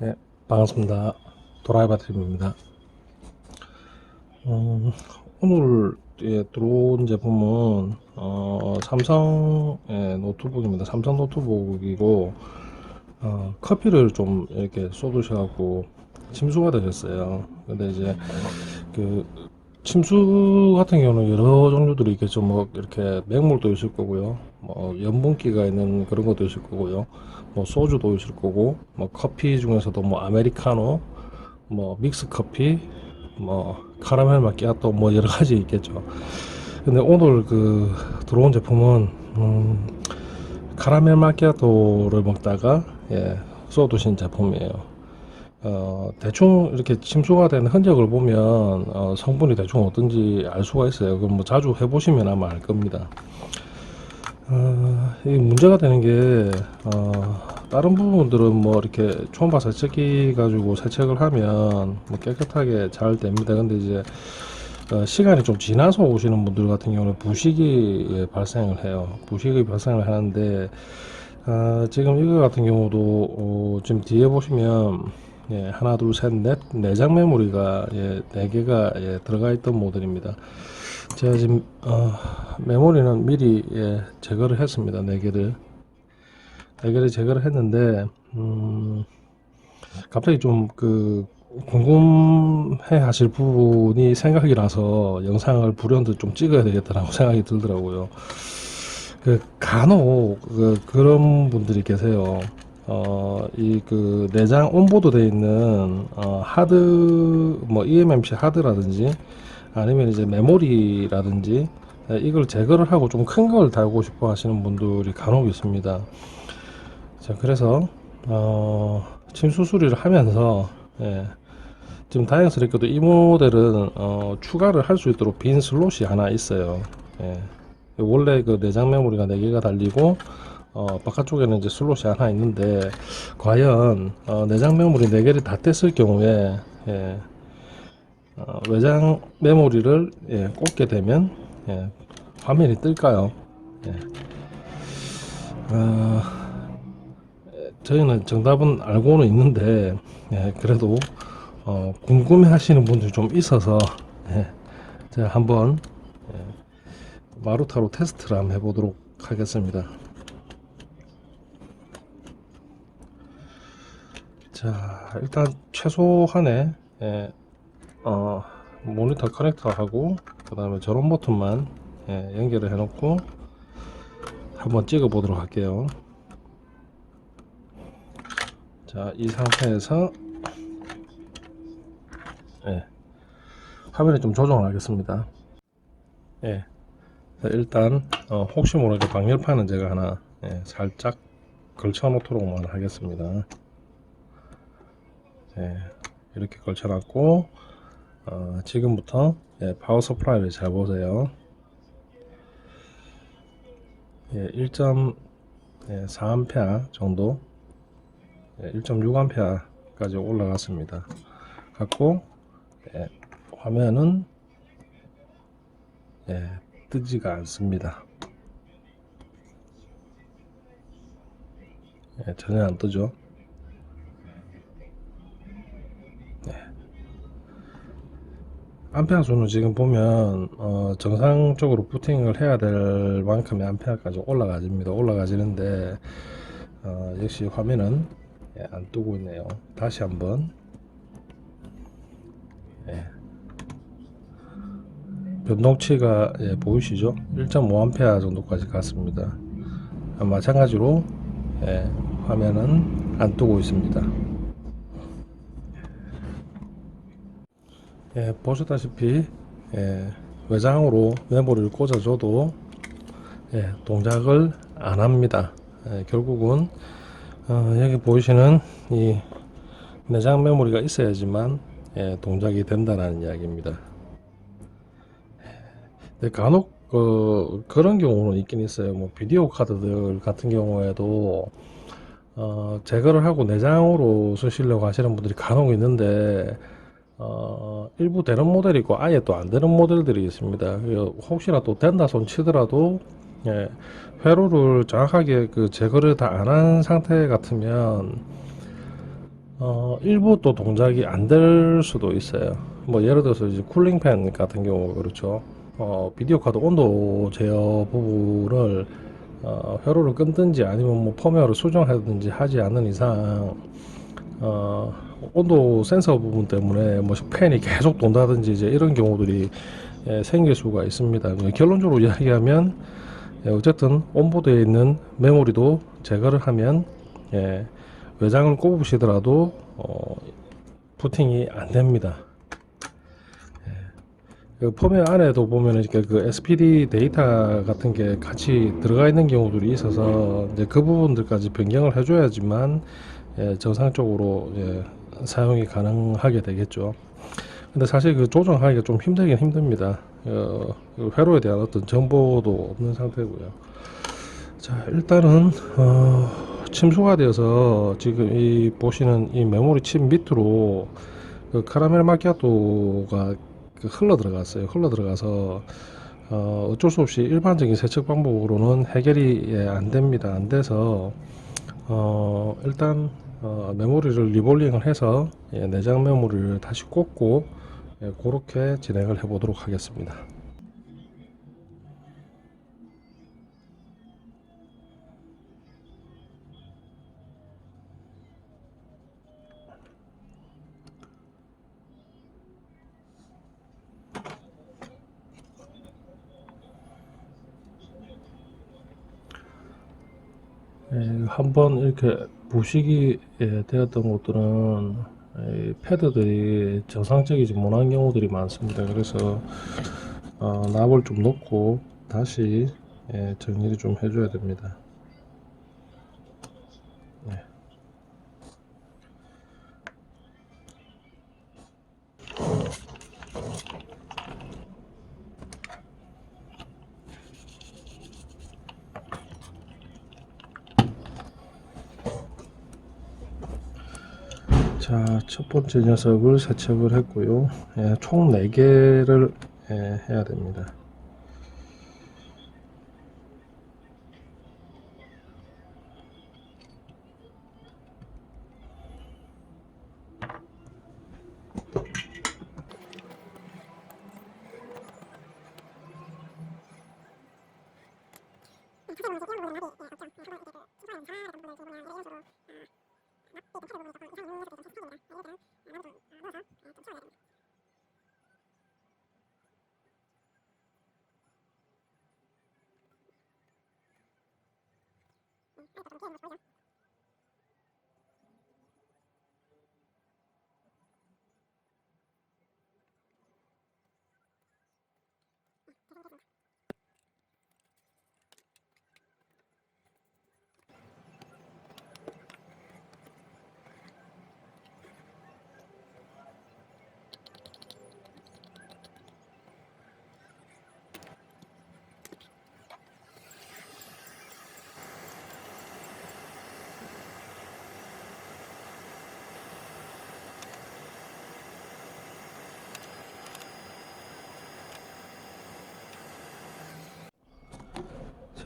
네, 반갑습니다. 도라이바 TV입니다. 음, 오늘 예, 들어온 제품은 어, 삼성의 노트북입니다. 삼성 노트북이고 어, 커피를 좀 이렇게 쏟으셔갖고 침수가 되셨어요. 근데 이제 그 침수 같은 경우는 여러 종류들이 있겠죠. 뭐 이렇게 맹물도 있을 거고요. 뭐 염분기가 있는 그런 것도 있을 거고요. 뭐 소주도 있을 거고, 뭐 커피 중에서도 뭐 아메리카노, 뭐 믹스 커피, 뭐 카라멜 마키아또 뭐 여러 가지 있겠죠. 근데 오늘 그 들어온 제품은 음, 카라멜 마키아토를 먹다가 예, 쏟으신 제품이에요. 어, 대충 이렇게 침수가 된 흔적을 보면 어, 성분이 대충 어떤지 알 수가 있어요. 그럼 뭐 자주 해보시면 아마 알 겁니다. 어, 이 문제가 되는 게 어, 다른 부분들은 뭐 이렇게 초음파 세척기 가지고 세척을 하면 뭐 깨끗하게 잘 됩니다. 근데 이제 어, 시간이 좀 지나서 오시는 분들 같은 경우는 부식이 예, 발생을 해요. 부식이 발생을 하는데 아, 지금 이거 같은 경우도 어, 지금 뒤에 보시면 예, 하나 둘 셋 넷 내장 메모리가 예, 네 개가 예, 들어가 있던 모델입니다. 제가 지금 어, 메모리는 미리 예, 제거를 했습니다. 네 개를 네 개를 제거를 했는데 음, 갑자기 좀그 궁금해 하실 부분이 생각이 나서 영상을 불현듯 좀 찍어야 되겠다라고 생각이 들더라고요. 그 간혹 그 그런 분들이 계세요. 어, 이 그 내장 온보드 돼 있는 어, 하드 뭐 eMMC 하드라든지 아니면 이제 메모리라든지 예, 이걸 제거를 하고 좀 큰 걸 달고 싶어 하시는 분들이 간혹 있습니다. 자, 그래서 어, 침수 수리를 하면서 예, 지금 다행스럽게도 이 모델은 어, 추가를 할 수 있도록 빈 슬롯이 하나 있어요. 예. 원래 그 내장 메모리가 4개가 달리고 어, 바깥쪽에는 이제 슬롯이 하나 있는데 과연 어, 내장 메모리 4개를 다 뗐을 경우에 예, 어, 외장 메모리를 예, 꽂게 되면 예, 화면이 뜰까요? 예. 어, 저희는 정답은 알고는 있는데 예, 그래도 어, 궁금해 하시는 분들이 좀 있어서 예, 제가 한번 예, 마루타로 테스트를 한번 해보도록 하겠습니다. 자, 일단 최소한의 예, 어, 모니터 커넥터하고 그 다음에 저런 버튼만 예, 연결을 해 놓고 한번 찍어 보도록 할게요. 자, 이 상태에서 예, 화면을 좀 조정을 하겠습니다. 예, 자, 일단 어, 혹시 모르게 방열판은 제가 하나 예, 살짝 걸쳐 놓도록만 하겠습니다. 예, 이렇게 걸쳐놨고 어, 지금부터 예, 파워 서플라이를 잘 보세요. 예, 1.4A 정도, 예, 1.6A까지 올라갔습니다. 갖고 예, 화면은 예, 뜨지가 않습니다. 예, 전혀 안 뜨죠. 암페아 수는 지금 보면 어, 정상적으로 부팅을 해야 될 만큼의 암페아까지 올라가집니다. 올라가지는데 어, 역시 화면은 예, 안 뜨고 있네요. 다시 한번 예. 변동치가 예, 보이시죠? 1.5A 정도까지 갔습니다. 아, 마찬가지로 예, 화면은 안 뜨고 있습니다. 예, 보시다시피 예, 외장으로 메모리를 꽂아줘도 예, 동작을 안 합니다. 예, 결국은 어, 여기 보이시는 이 내장 메모리가 있어야지만 예, 동작이 된다는 이야기입니다. 근데 간혹 그, 그런 경우는 있긴 있어요. 뭐 비디오 카드들 같은 경우에도 어, 제거를 하고 내장으로 쓰시려고 하시는 분들이 간혹 있는데 어, 일부 되는 모델이 있고 아예 또 안 되는 모델들이 있습니다. 그 혹시나 또 된다 손 치더라도 예, 회로를 정확하게 그 제거를 다 안 한 상태 같으면 어, 일부 또 동작이 안 될 수도 있어요. 뭐 예를 들어서 이제 쿨링팬 같은 경우 그렇죠. 어, 비디오 카드 온도 제어 부분을 어, 회로를 끊든지 아니면 뭐 펌웨어를 수정하든지 하지 않는 이상 어, 온도 센서 부분 때문에 뭐 팬이 계속 돈다든지 이제 이런 경우들이 예, 생길 수가 있습니다. 뭐 결론적으로 이야기하면 예, 어쨌든 온보드에 있는 메모리도 제거를 하면 예, 외장을 꼽으시더라도 어, 부팅이 안 됩니다. 예. 그 펌웨어 안에도 보면 이렇게 그 SPD 데이터 같은 게 같이 들어가 있는 경우들이 있어서 이제 그 부분들까지 변경을 해줘야지만 예, 정상적으로 예, 사용이 가능하게 되겠죠. 근데 사실 그 조정하기가 좀 힘들긴 힘듭니다. 어, 그 회로에 대한 어떤 정보도 없는 상태고요. 자, 일단은 어, 침수가 되어서 지금 이 보시는 이 메모리 칩 밑으로 그 카라멜 마키아토가 그 흘러 들어갔어요. 흘러 들어가서 어, 어쩔 수 없이 일반적인 세척 방법으로는 해결이 예, 안 됩니다. 안 돼서 어, 일단 어, 메모리를 리볼링을 해서 예, 내장 메모리를 다시 꽂고 예, 그렇게 진행을 해 보도록 하겠습니다. 예, 한번 이렇게 부식이 예, 되었던 곳들은 이 패드들이 정상적이지 못한 경우들이 많습니다. 그래서 어, 납을 좀 넣고 다시 예, 정리를 좀 해줘야 됩니다. 자, 첫 번째 녀석을 세척을 했고요. 예, 총 4개를 예, 해야 됩니다. 可以，我们尝。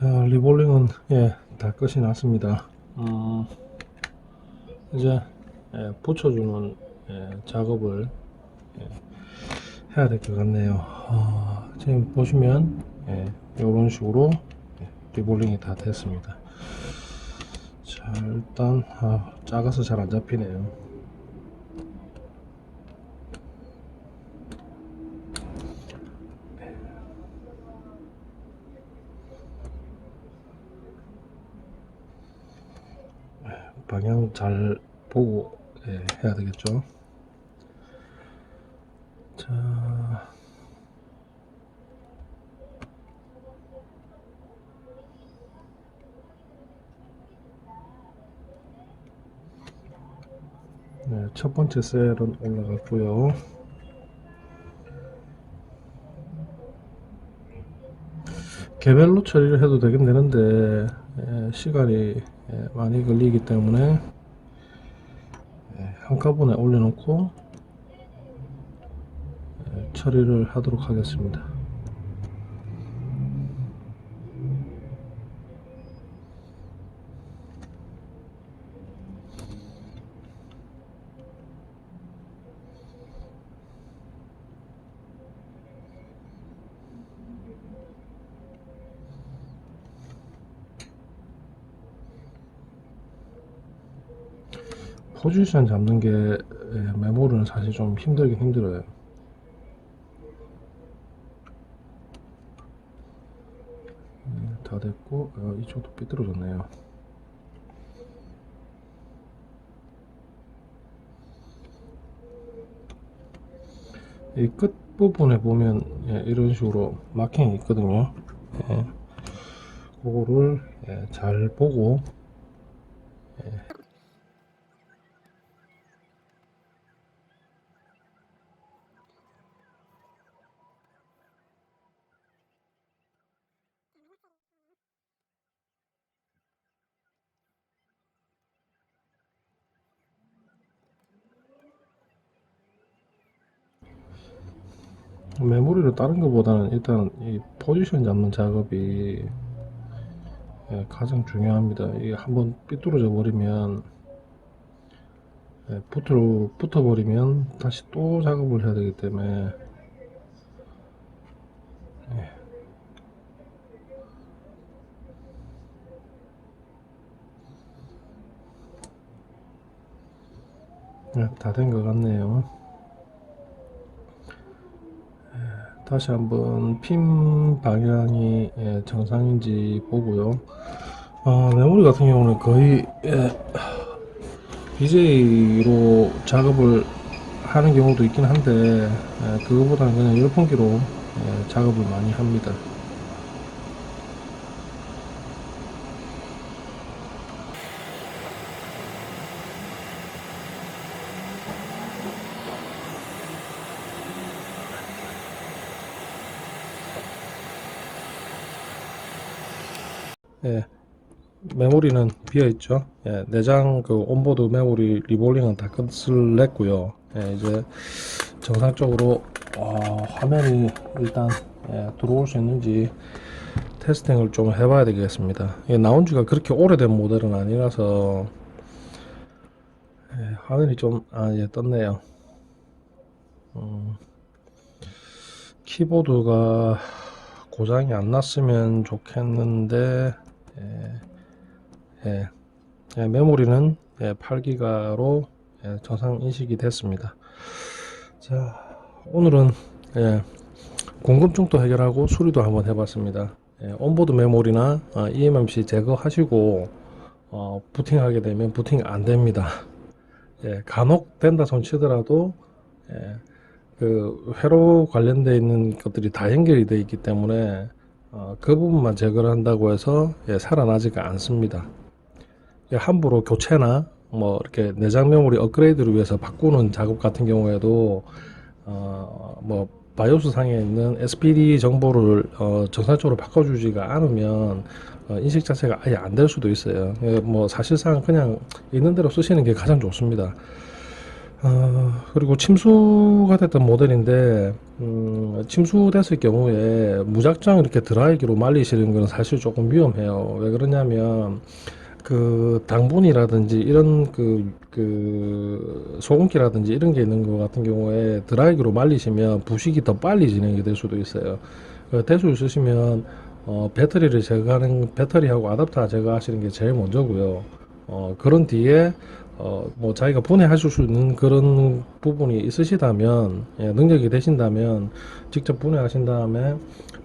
자, 리볼링은 예, 다 끝이 났습니다. 음, 이제 예, 붙여주는 예, 작업을 예, 해야 될 것 같네요. 어, 지금 보시면 예, 이런 식으로 예, 리볼링이 다 됐습니다. 자, 일단 아, 작아서 잘 안 잡히네요. 방향 잘 보고 예, 해야 되겠죠. 자, 네, 첫 번째 셀은 올라갔고요. 개별로 처리를 해도 되긴 되는데 예, 시간이 예, 많이 걸리기 때문에 예, 한꺼번에 올려놓고 예, 처리를 하도록 하겠습니다. 포지션 잡는 게 예, 메모리는 사실 좀 힘들긴 힘들어요. 음, 다 됐고 어, 이쪽도 삐뚤어졌네요. 이 끝 부분에 보면 예, 이런 식으로 마킹이 있거든요. 예, 그거를 예, 잘 보고 메모리를 다른 것보다는 일단 이 포지션 잡는 작업이 예, 가장 중요합니다. 이게 한번 삐뚤어져 버리면 예, 붙어 붙어 버리면 다시 또 작업을 해야 되기 때문에 예, 다된 것 같네요. 예, 다시 한번 핀 방향이 예, 정상인지 보고요. 어, 메모리 같은 경우는 거의 예, BJ로 작업을 하는 경우도 있긴 한데 예, 그거보다는 그냥 열풍기로 예, 작업을 많이 합니다. 예, 메모리는 비어 있죠. 예, 내장 그 온보드 메모리 리볼링은 다 끝을 냈고요. 예, 이제 정상적으로 어, 화면이 일단 예, 들어올 수 있는지 테스팅을 좀 해봐야 되겠습니다. 이게 나온 지가 그렇게 오래된 모델은 아니라서 예, 화면이 좀 아, 예, 떴네요. 음, 키보드가 고장이 안 났으면 좋겠는데 예, 예, 예, 메모리는 예, 8기가로 예, 정상 인식이 됐습니다. 자, 오늘은 예, 궁금증도 해결하고 수리도 한번 해봤습니다. 예, 온보드 메모리나 어, eMMC 제거하시고 어, 부팅하게 되면 부팅 안 됩니다. 예, 간혹 된다 손 치더라도 예, 그 회로 관련되어 있는 것들이 다 연결이 되어 있기 때문에 어, 그 부분만 제거를 한다고 해서 예, 살아나지가 않습니다. 예, 함부로 교체나 뭐 이렇게 내장 메모리 업그레이드를 위해서 바꾸는 작업 같은 경우에도 어, 뭐 바이오스 상에 있는 SPD 정보를 어, 정상적으로 바꿔주지가 않으면 어, 인식 자체가 아예 안 될 수도 있어요. 예, 뭐 사실상 그냥 있는 대로 쓰시는 게 가장 좋습니다. 어, 그리고 침수가 됐던 모델인데 음, 침수됐을 경우에 무작정 이렇게 드라이기로 말리시는 건 사실 조금 위험해요. 왜 그러냐면 그 당분이라든지 이런 그, 그 소금기라든지 이런 게 있는 것 같은 경우에 드라이기로 말리시면 부식이 더 빨리 진행이 될 수도 있어요. 그 대수 쓰시면 어, 배터리를 제거하는 배터리하고 아답터 제거하시는 게 제일 먼저고요. 어, 그런 뒤에 어, 뭐 자기가 분해하실 수 있는 그런 부분이 있으시다면 예, 능력이 되신다면 직접 분해하신 다음에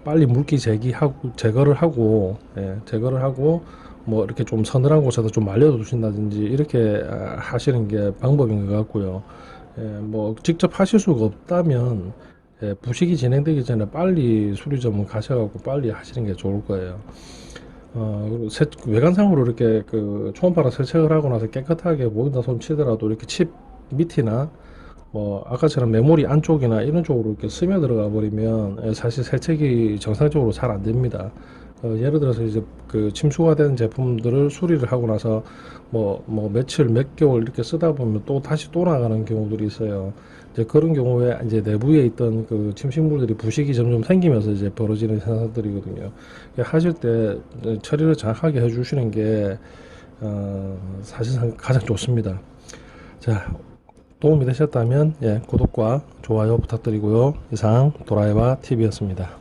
빨리 물기 제기하고 제거를 하고 예, 제거를 하고 뭐 이렇게 좀 서늘한 곳에다 좀 말려두신다든지 이렇게 아, 하시는 게 방법인 것 같고요. 예, 뭐 직접 하실 수가 없다면 예, 부식이 진행되기 전에 빨리 수리점을 가셔갖고 빨리 하시는 게 좋을 거예요. 어, 세, 외관상으로 이렇게 그 초음파로 세척을 하고 나서 깨끗하게 보인다 손 치더라도 이렇게 칩 밑이나 뭐 아까처럼 메모리 안쪽이나 이런 쪽으로 이렇게 스며 들어가 버리면 예, 사실 세척이 정상적으로 잘 안 됩니다. 어, 예를 들어서 이제 그 침수가 된 제품들을 수리를 하고 나서 뭐, 뭐 며칠 몇 개월 이렇게 쓰다 보면 또 다시 또 나가는 경우들이 있어요. 이제 그런 경우에 이제 내부에 있던 그 침식물들이 부식이 점점 생기면서 이제 벌어지는 현상들이거든요. 하실 때 처리를 정확하게 해주시는 게 어, 사실상 가장 좋습니다. 자, 도움이 되셨다면 예, 구독과 좋아요 부탁드리고요. 이상 도라이바 TV였습니다.